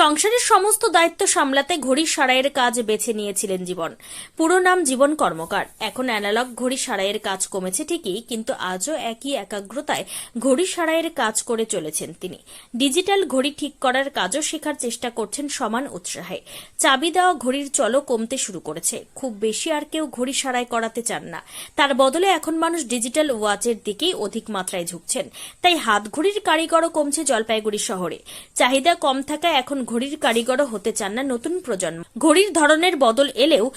সংসারের সমস্ত দায়িত্ব সামলাতে ঘড়ি সারাইয়ের কাজ বেছে নিয়েছিলেন জীবন। পুরো নাম জীবন কর্মকার। এখন অ্যানালগ ঘড়ি সারাইয়ের কাজ কমেছে ঠিকই, কিন্তু আজও একই একাগ্রতায় ঘড়ি সারাইয়ের কাজ করে চলেছেন তিনি। ডিজিটাল ঘড়ি ঠিক করার কাজও শেখার চেষ্টা করছেন সমান উৎসাহে। চাবি দেওয়া ঘড়ির চলও কমতে শুরু করেছে। খুব বেশি আর কেউ ঘড়ি সারাই করাতে চান না। তার বদলে এখন মানুষ ডিজিটাল ওয়াচের দিকেই অধিক মাত্রায় ঝুঁকছেন। তাই হাত ঘড়ির কারিগরও কমছে জলপাইগুড়ি শহরে। চাহিদা কম থাকায় এখন ঘড়ির কারিগরও হতে চান না নতুন প্রজন্ম। ঘড়ির ধরনের বদল এলেও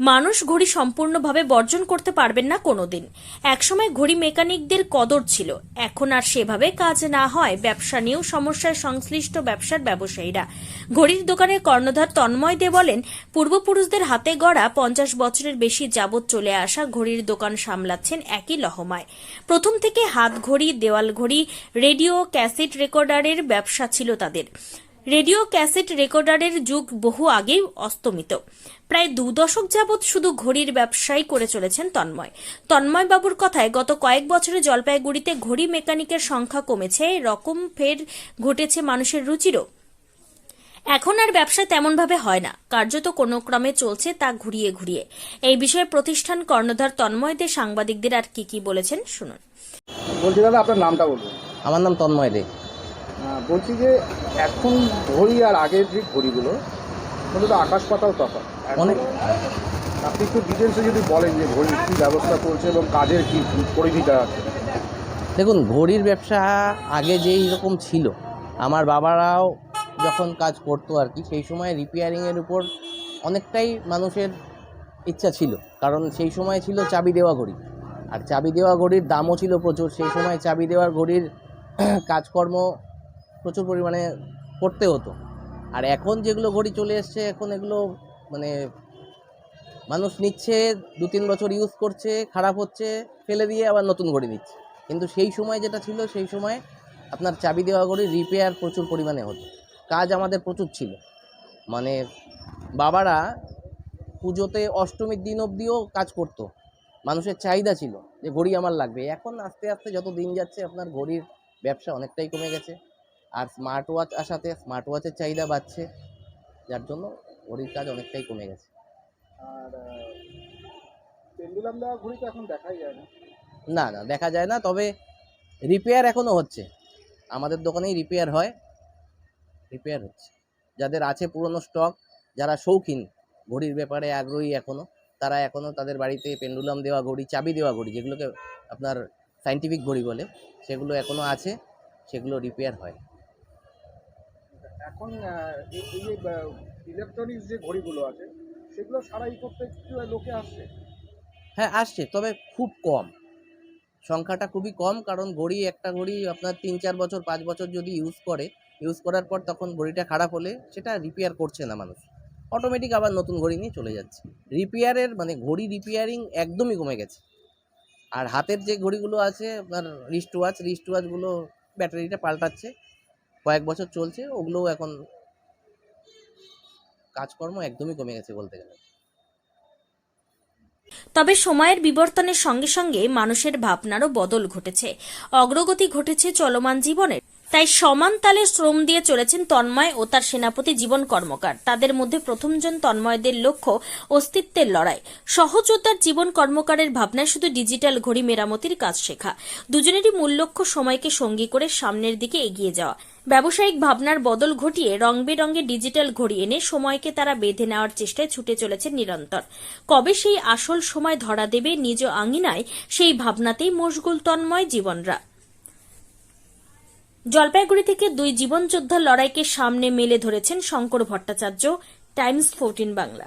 মানুষ ঘড়ি সম্পূর্ণভাবে বর্জন করতে পারবেন না কোনোদিন। একসময় ঘড়ি মেকানিকদের কদর ছিল। এখন আর সেভাবে কাজ না হয়। ব্যবসা নিয়েও সমস্যায় সংশ্লিষ্ট ব্যবসার ব্যবসায়ীরা। ঘড়ির দোকানের কর্ণধার তন্ময় দে বলেন, পূর্বপুরুষদের হাতে গড়া পঞ্চাশ বছরের বেশি যাবৎ চলে আসা ঘড়ির দোকান সামলাচ্ছেন একই লহমায়। প্রথম থেকে হাত ঘড়ি, দেওয়াল ঘড়ি, রেডিও, ক্যাসেট রেকর্ডারের ব্যবসা ছিল তাদের। রেডিও ক্যাসেট রেকর্ডারের যুগ বহু আগেই অস্তমিত। প্রায় দু দশক যাবৎ শুধু ঘড়ির ব্যবসাই করে চলেছেন তন্ময়। তন্ময় বাবুর কথায় গত কয়েক বছরে জলপাইগুড়িতে ঘড়ি মেকানিকের সংখ্যা কমেছে রকম ফের ঘটেছে মানুষের রুচিরও। এখন আর ব্যবসা তেমনভাবে হয় না কার্যত কোনো ক্রমে চলছে তা ঘুরিয়ে ঘুরিয়ে। এই বিষয়ে প্রতিষ্ঠান কর্ণধার তন্ময়দের সাংবাদিকদের আর কি কি বলেছেন শুনুন। বলছি দাদা আপনার নামটা বলুন। আমার নাম তন্ময় দে। বলছি যে এখন ঘড়ি আর আগের যে ঘড়িগুলো ওগুলো তো আকাশ পাতাও তফাৎ। অনেক। আপনি একটু ডিটেলসে যদি বলেন যে ঘড়ির কী ব্যবস্থা করছে এবং কাজের কী পরিধিটা আছে? দেখুন ঘড়ির ব্যবসা আগে যেই রকম ছিল আমার বাবারাও যখন কাজ করতো আর কি সেই সময় রিপেয়ারিংয়ের উপর অনেকটাই মানুষের ইচ্ছা ছিল। কারণ সেই সময় ছিল চাবি দেওয়া ঘড়ি। আর চাবি দেওয়া ঘড়ির দামও ছিল প্রচুর। সেই সময় চাবি দেওয়ার ঘড়ির কাজকর্ম প্রচুর পরিমাণে করতে হতো। আর এখন যেগুলো ঘড়ি চলে এসছে, এখন এগুলো মানে মানুষ নিচ্ছে দু তিন বছর ইউজ করছে, খারাপ হচ্ছে, ফেলে দিয়ে আবার নতুন ঘড়ি নিচ্ছে। কিন্তু সেই সময় যেটা ছিল, সেই সময় আপনার চাবি দেওয়া ঘড়ি রিপেয়ার প্রচুর পরিমাণে হতো। কাজ আমাদের প্রচুর ছিল। মানে বাবারা পুজোতে অষ্টমীর দিন অবধিও কাজ করতো। মানুষের চাহিদা ছিল যে ঘড়ি আমার লাগবে। এখন আস্তে আস্তে যত দিন যাচ্ছে, আপনার ঘড়ির ব্যবসা অনেকটাই কমে গেছে। আর স্মার্ট ওয়াচ আসাতে স্মার্ট ওয়াচের চাহিদা বাড়ছে যার জন্য ঘড়ির কাজ অনেকটাই কমে গেছে। আর পেন্ডুলাম দেওয়া ঘড়ি তো এখন দেখাই যায় না। না না দেখা যায় না তবে রিপেয়ার এখনও হচ্ছে। আমাদের দোকানেই রিপেয়ার হয় রিপেয়ার হচ্ছে। যাদের আছে পুরনো স্টক যারা শৌখিন ঘড়ির ব্যাপারে আগ্রহী এখনও তারা এখনও তাদের বাড়িতে পেন্ডুলাম দেওয়া ঘড়ি চাবি দেওয়া ঘড়ি যেগুলোকে আপনার সাইন্টিফিক ঘড়ি বলে সেগুলো এখনও আছে সেগুলো রিপেয়ার হয়। এখন এই যে ইলেকট্রনিক্স যে ঘড়িগুলো আছে, সেগুলো সারাই করতে লোকে আসছে। হ্যাঁ আসছে, তবে খুব কম। সংখ্যাটা খুবই কম, কারণ ঘড়ি, একটা ঘড়ি আপনার তিন, চার বছর, পাঁচ বছর যদি ইউজ করে ইউজ করার পর তখন ঘড়িটা খারাপ হলে সেটা রিপেয়ার করছে না মানুষ। অটোমেটিক আবার নতুন ঘড়ি নিয়ে চলে যাচ্ছে। রিপেয়ারের মানে ঘড়ি রিপেয়ারিং একদমই কমে গেছে। আর হাতের যে ঘড়িগুলো আছে, আপনার রিস্ট ওয়াচ রিস্ট ওয়াচগুলো ব্যাটারিটা পাল্টাচ্ছে। কয়েক বছর চলছে, ওগুলোও এখন কাজকর্ম একদমই কমে গেছে বলতে গেলে। তবে সময়ের বিবর্তনের সঙ্গে সঙ্গে মানুষের ভাবনারও বদল ঘটেছে। অগ্রগতি ঘটেছে চলমান জীবনের। তাই সমান তালে শ্রম দিয়ে চলেছেন তন্ময় ও তার সেনাপতি জীবন কর্মকার। তাদের মধ্যে প্রথমজন তন্ময়দের লক্ষ্য অস্তিত্বের লড়াই। সহযোদ্ধার জীবন কর্মকারের ভাবনায় শুধু ডিজিটাল ঘড়ি মেরামতির কাজ শেখা। দুজনেরই মূল লক্ষ্য সময়কে সঙ্গী করে সামনের দিকে এগিয়ে যাওয়া। ব্যবসায়িক ভাবনার বদল ঘটিয়ে রং বেরঙের ডিজিটাল ঘড়ি এনে সময়কে তারা বেঁধে নেওয়ার চেষ্টায় ছুটে চলেছে নিরন্তর। কবে সেই আসল সময় ধরা দেবে নিজ আঙিনায় সেই ভাবনাতেই মশগুল তন্ময় জীবনরা। জলপাইগুড়ি থেকে দুই জীবনযোদ্ধার লড়াইকে সামনে মেলে ধরেছেন শঙ্কর ভট্টাচার্য টাইমস ফোরটিন বাংলা।